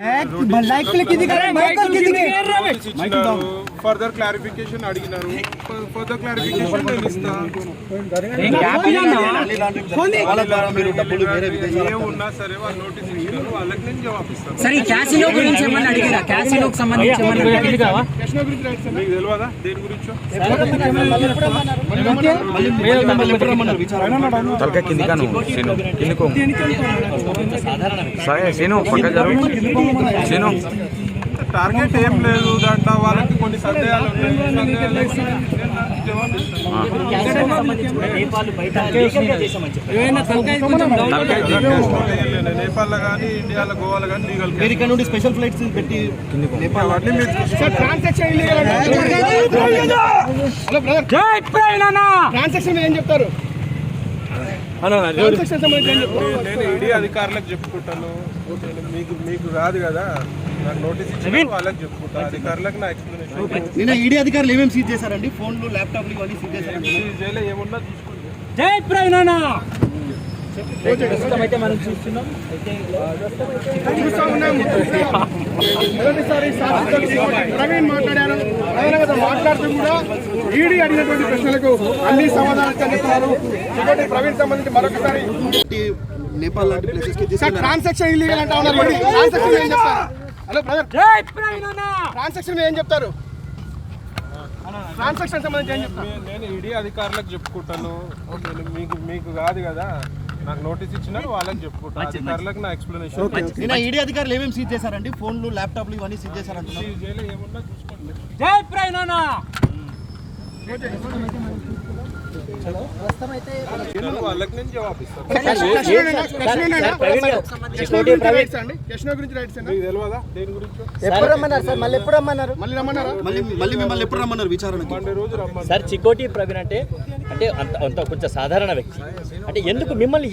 है? भलाई के लिए किसी का माइकल किसी के माइकल ఫర్దర్ క్లారిఫికేషన్ అడిగినారు. ఫర్దర్ క్లారిఫికేషన్ నేను ఇస్తా. వాళ్ళ ద్వారా మీరు డబ్బులు వేరే విదేశాలకు ఏమున్నా సరే వాళ్ళు నోటీస్ ఇచ్చినారు వాళ్ళకి నేను జవాబు ఇస్తాను సరే ఈ క్యాసినో గురించి ఏమన్నా అడిగిరా? క్యాసినోకి సంబంధించి ఏమన్నా అడిగిరా? మీకు తెలియదా? దేని గురించో? సీను కిందికో సరే సీను పక్క జరుగు. సీను టార్గెట్ ఏం లేదు దాంట్లో వాళ్ళకి కొన్ని సందేహాలు కానీ ఇండియాలో గోవాలో కానీ లీగల్ మీరు ఇక్కడ నుండి స్పెషల్ ఫ్లైట్స్ పెట్టి నేపాల్ ట్రాన్సాక్షన్ ట్రాన్సాక్షన్ ఏం చెప్తారు నేను ఈడీ అధికారులకు చెప్పుకుంటాను. మీకు మీకు కాదు కదా. నాకు నోటీస్ ఇచ్చిన వాళ్ళకి చెప్పుకుంటా. అధికారులకు నా ఎక్స్ప్లెనేషన్ నిన్న ఈడీ అధికారులు ఏమేమి సీజ్ చేశారండి? ఫోన్లు ల్యాప్టాప్లు ఇవన్నీ సీజ్ చేశారండి? జైలు ఏమున్నా చూసుకోండి. జై అయితే మనం ఉన్నాము మొదటిసారి ప్రవీణ్ మాట్లాడారు అదేవిధంగా మాట్లాడుతూ కూడా ఈడీ అడిగినటువంటి ప్రశ్నలకు అన్ని సమాధానాలు చెప్తున్నారు కాబట్టి ప్రవీణ్ సంబంధించి మరొకసారి నేపాల్ లాంటి ప్లేసెస్కి సార్ ట్రాన్సాక్షన్ ఇల్లీగల్ అంటా ఉన్నారు ట్రాన్సాక్షన్ ఏం చెప్తారు? హలో బ్రదర్ జై ట్రాన్సాక్షన్ ఏం చెప్తారు ట్రాన్సాక్షన్ సంబంధించి ఏం చెప్తారు నేను ఈడీ అధికారులకు చెప్పుకుంటాను. మీకు మీకు కాదు కదా. నాకు నోటీస్ ఇచ్చినారు వాళ్ళకి చెప్పుకుంటా. అధికారులకు నా ఎక్స్ప్లెనేషన్ నిన్న ఈడీ అధికారులు ఏమేమి సీజ్ చేశారండి? ఫోన్లు ల్యాప్టాప్లు ఇవన్నీ సీజ్ చేశారంటున్నారు. ఏమున్నా చూసుకోండి. జై ప్రవీణ సార్? మళ్ళీ ఎప్పుడు రమ్మన్నారు? మళ్ళీ రమ్మన్నారా? మళ్ళీ మళ్ళీ మిమ్మల్ని ఎప్పుడు రమ్మన్నారు విచారణకి? మండే రోజు రమ్మని సార్ చికోటి ప్రవీణ్ అంటే అంటే అంత అంత కొంచెం సాధారణ వ్యక్తి. అంటే ఎందుకు మిమ్మల్ని